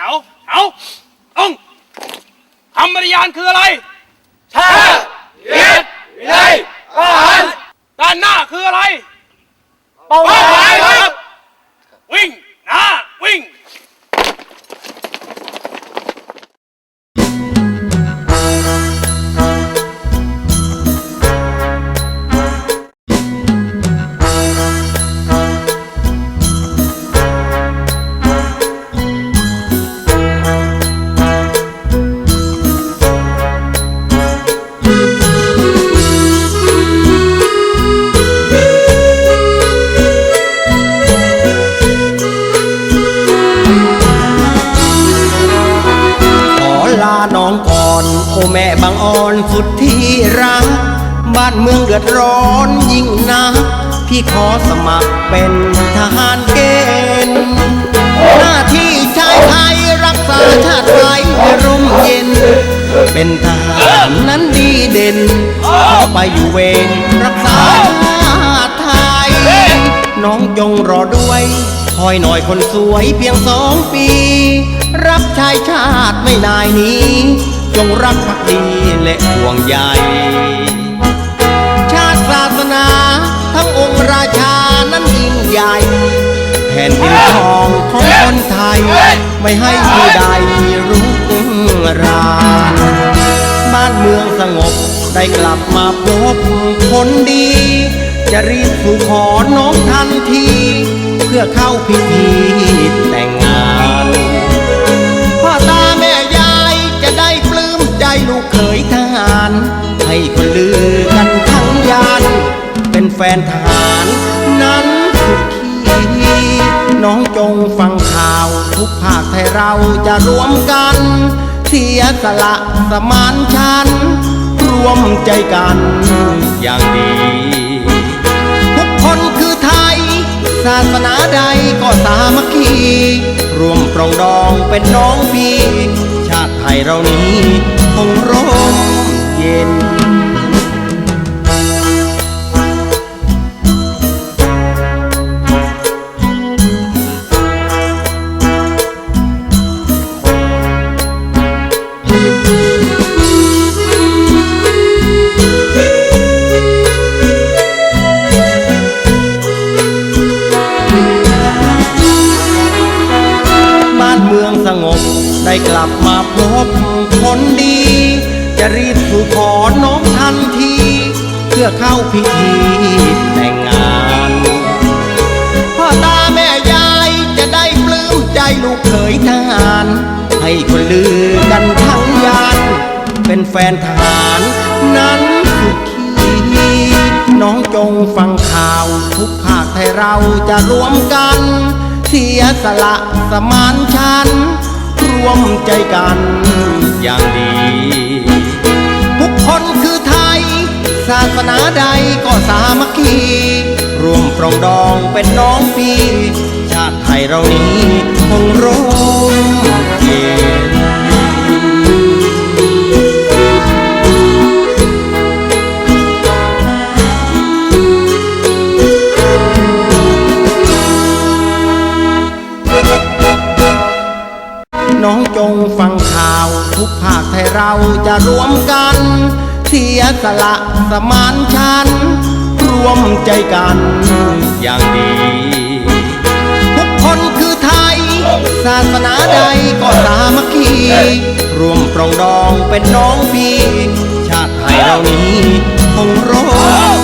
ถวแถวต้องคำปฏิญาณคืออะไรชาติ แม่บางอ่อนสุดที่รัก บ้านเมืองเดือดร้อนยิ่งนักพี่ขอสมัครเป็นทหารเกณฑ์ หน้าที่ชายไทยรักษาชาติไทยให้ร่มเย็น เป็นทหารนั้นดีเด่นขอไปอยู่เวรรักษาชาติไทย น้องจงรอด้วยคอยหน่อยคนสวยเพียงสองปี รับชายชาติไม่นายนี้ จงรักภักดีและห่วงใยชาติศาสนาทั้งองค์ราชานั้นยิ่งใหญ่ แผ่นดินทองของคนไทย ไม่ให้ผู้ใดรุกรานบ้านเมืองสงบได้กลับมาพบคนดี จะรีบสู่ขอน้องทันที เพื่อเข้าพิธี เขยทหาร ให้คนลือกันทั้งยาน เป็นแฟนทหาร นั้นสุดขีน้องจงฟังข่าว ทุกภาคไทยเราจะรวมกัน เสียสละสมานฉัน รวมใจกันอย่างดี ทุกคนคือไทย ศาสนาใดก็สามัคคีรวมปรองดองเป็นน้องพี่ ชาติไทยเรานี้ คงรอ ได้กลับมาพบคนดี จะรีบสู่ขอน้องทันที เพื่อเข้าพิธีแต่งงานพ่อตาแม่ยายจะได้ปลื้มใจลูกเขยทหาร ให้คนลือกันทั้งยาน เป็นแฟนทหารนั้นสุขีน้องจงฟังข่าวทุกภาคไทยเราจะรวมกัน เสียสละสมานฉัน รวมใจกันอย่างดี ทุกคนคือไทย ศาสนาใดก็สามัคคีรวมปรองดองเป็นน้องพี่ ชาติไทยเรานี้คงร่ น้องจงฟังข่าว ทุกภาคไทยเราจะรวมกัน เสียสละสมานฉัน รวมใจกันอย่างดี ทุกคนคือไทย ศาสนาใดก็สามัคคีรวมปรองดองเป็นน้องพี่ ชาติไทยเรานี้คงร่ม